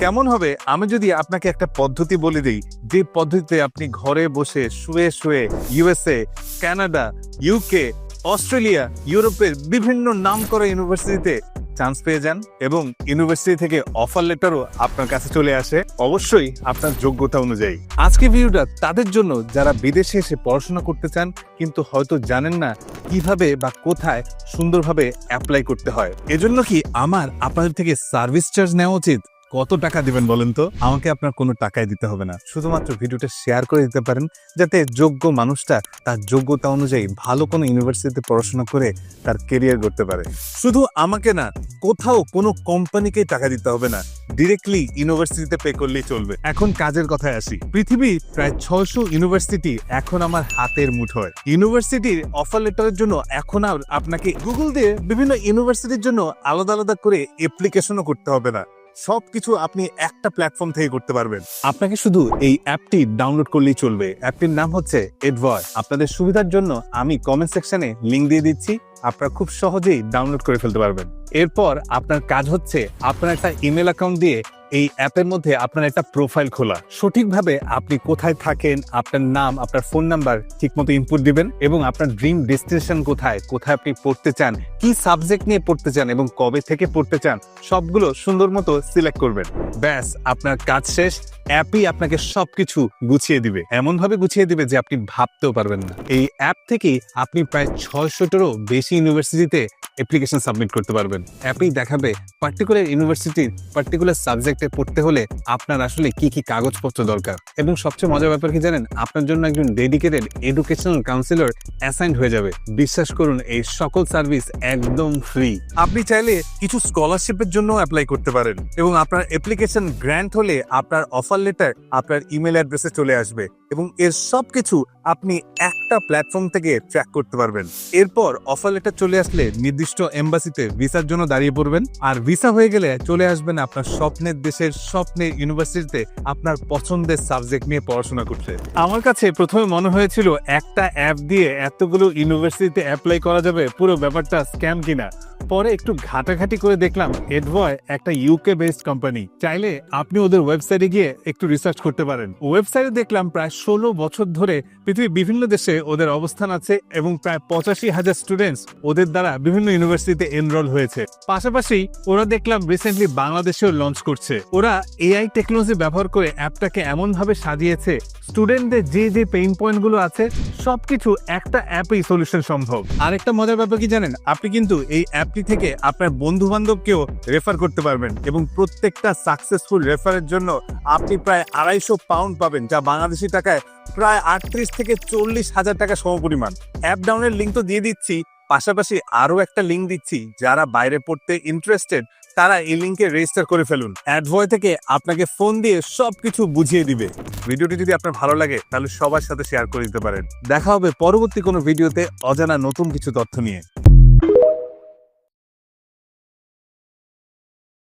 কেমন হবে? আমি যদি আপনাকে একটা পদ্ধতি বলে দিই, যে পদ্ধতিতে আপনি ঘরে বসে শুয়ে শুয়ে ইউএসএ কানাডা ইউকে অস্ট্রেলিয়া ইউরোপের বিভিন্ন নাম নামকরা ইউনিভার্সিটিতে চান্স পেয়ে যান এবং ইউনিভার্সিটি থেকে অফার লেটারও আপনার কাছে চলে আসে। অবশ্যই আপনার যোগ্যতা অনুযায়ী। আজকে ভিডিওটা তাদের জন্য, যারা বিদেশে এসে পড়াশোনা করতে চান, কিন্তু হয়তো জানেন না কীভাবে বা কোথায় সুন্দরভাবে অ্যাপ্লাই করতে হয়। এজন্য কি আমার আপনাদের থেকে সার্ভিস চার্জ নেওয়া উচিত? কত টাকা দিবেন বলেন তো? আমাকে আপনার কোনো টাকাই দিতে হবে না। শুধুমাত্র ভিডিওটা শেয়ার করে দিতে পারেন, যাতে যোগ্য মানুষটা তার যোগ্যতা অনুযায়ী ভালো কোনো ইউনিভার্সিটিতে পড়াশোনা করে তার কেরিয়ার করতে পারে। শুধু আমাকে না, কোথাও কোনো কোম্পানিকেই টাকা দিতে হবে না। ডিরেক্টলি ইউনিভার্সিটিতে পে করলেই চলবে। এখন কাজের কথায় আসি। পৃথিবীর প্রায় ছয়শো ইউনিভার্সিটি এখন আমার হাতের মুঠোয়। ইউনিভার্সিটির অফার লেটারের জন্য এখন আর আপনাকে গুগল দিয়ে বিভিন্ন ইউনিভার্সিটির জন্য আলাদা আলাদা করে অ্যাপ্লিকেশনও করতে হবে না। সবকিছু আপনি একটা প্ল্যাটফর্ম থেকে করতে পারবেন। আপনাকে শুধু এই অ্যাপটি ডাউনলোড করলেই চলবে। অ্যাপটির নাম হচ্ছে এডভয় আপনাদের সুবিধার জন্য আমি কমেন্ট সেকশনে লিঙ্ক দিয়ে দিচ্ছি। আপনারা খুব সহজেই ডাউনলোড করে ফেলতে পারবেন। এরপর আপনার কাজ হচ্ছে আপনার একটা ইমেল অ্যাকাউন্ট দিয়ে এই অ্যাপের মধ্যে আপনার একটা প্রোফাইল খোলা। সঠিকভাবে আপনি কোথায় থাকেন, আপনার নাম, আপনার ফোন নাম্বার ঠিকমতো ইনপুট দিবেন এবং আপনার ড্রিম ডেস্টিনেশন কোথায় কোথায় আপনি পড়তে চান, কি সাবজেক্ট নিয়ে পড়তে চান এবং কবে থেকে পড়তে চান, সবগুলো সুন্দর মতো সিলেক্ট করবেন। ব্যাস, আপনার কাজ শেষ। অ্যাপই আপনাকে সবকিছু গুছিয়ে দিবে। এমন ভাবে গুছিয়ে দিবে যে আপনি ভাবতেও পারবেন না। এই অ্যাপ থেকেই আপনি প্রায় ছয়শোটারও বেশি ইউনিভার্সিটিতে অ্যাপ্লিকেশন সাবমিট করতে পারবেন। অ্যাপেই দেখাবে পার্টিকুলার ইউনিভার্সিটির পার্টিকুলার সাবজেক্টে পড়তে হলে আপনার আসলে কি কি কাগজপত্র দরকার। এবং সবচেয়ে মজার ব্যাপার কি জানেন? আপনার জন্য একজন ডেডিকেটেড এডুকেশনাল কাউন্সিলর অ্যাসাইন্ড হয়ে যাবে। বিশ্বাস করুন, এই সকল সার্ভিস একদম ফ্রি আপনি চাইলে কিছু স্কলারশিপের জন্য অ্যাপ্লাই করতে পারেন। এবং আপনার অ্যাপ্লিকেশন গ্র্যান্ট হলে আপনার অফার লেটার আপনার ইমেল অ্যাড্রেসে চলে আসবে এবং এর সবকিছু আপনি একটা প্ল্যাটফর্ম থেকে ট্র্যাক করতে পারবেন। এরপর অফার লেটার চলে আসলে নির্দিষ্ট এম্বাসিতে ভিসার জন্য দাঁড়িয়ে পড়বেন। আর ভিসা হয়ে গেলে চলে আসবেন আপনার স্বপ্নের দেশের স্বপ্নের ইউনিভার্সিটিতে আপনার পছন্দের সাবজেক্ট নিয়ে পড়াশোনা করতে। আমার কাছে প্রথমে মনে হয়েছিল, একটা অ্যাপ দিয়ে এতগুলো ইউনিভার্সিটিতে অ্যাপ্লাই করা যাবে, পুরো ব্যাপারটা স্ক্যাম কিনা। পরে একটু ঘাটাঘাটি করে দেখলাম এডভয় একটা ইউকে বেসড কোম্পানি চাইলে আপনি ওদের ওয়েবসাইটে গিয়ে একটু রিসার্চ করতে পারেন। ওয়েবসাইটে দেখলাম প্রায় ষোলো বছর ধরে পৃথিবীর বিভিন্ন দেশে ওদের অবস্থান আছে এবং প্রায় পঁচাশি হাজার স্টুডেন্টস ওদের দ্বারা বিভিন্ন ইউনিভার্সিটিতে এনরোল হয়েছে। পাশাপাশি ওরা দেখলাম রিসেন্টলি বাংলাদেশেও লঞ্চ করছে। ওরা এআই টেকনোলজি ব্যবহার করে অ্যাপটাকে এমন ভাবে সাজিয়েছে স্টুডেন্টদের যে যে পেইন পয়েন্টগুলো আছে, সবকিছু একটা অ্যাপেই সলিউশন সম্ভব। আরেকটা মজার ব্যাপার কি জানেন? আপনি কিন্তু এই অ্যাপটি থেকে আপনার বন্ধু বান্ধবকেও রেফার করতে পারবেন এবং প্রত্যেকটা সাকসেসফুল রেফারের জন্য আপনি প্রায় আড়াইশো পাউন্ড পাবেন, যা বাংলাদেশি টাকায় প্রায় আটত্রিশ থেকে চল্লিশ হাজার টাকা সমপরিমাণ। অ্যাপ ডাউনের লিঙ্ক তো দিয়ে দিচ্ছি, পাশাপাশি আরও একটা লিঙ্ক দিচ্ছি, যারা বাইরে পড়তে ইন্টারেস্টেড তারা এই লিঙ্কে রেজিস্টার করে ফেলুন। অ্যাডভয় থেকে আপনাকে ফোন দিয়ে সবকিছু বুঝিয়ে দিবে। ভিডিওটি যদি আপনার ভালো লাগে, তাহলে সবার সাথে শেয়ার করে দিতে পারেন। দেখা হবে পরবর্তী কোনো ভিডিওতে অজানা নতুন কিছু তথ্য নিয়ে।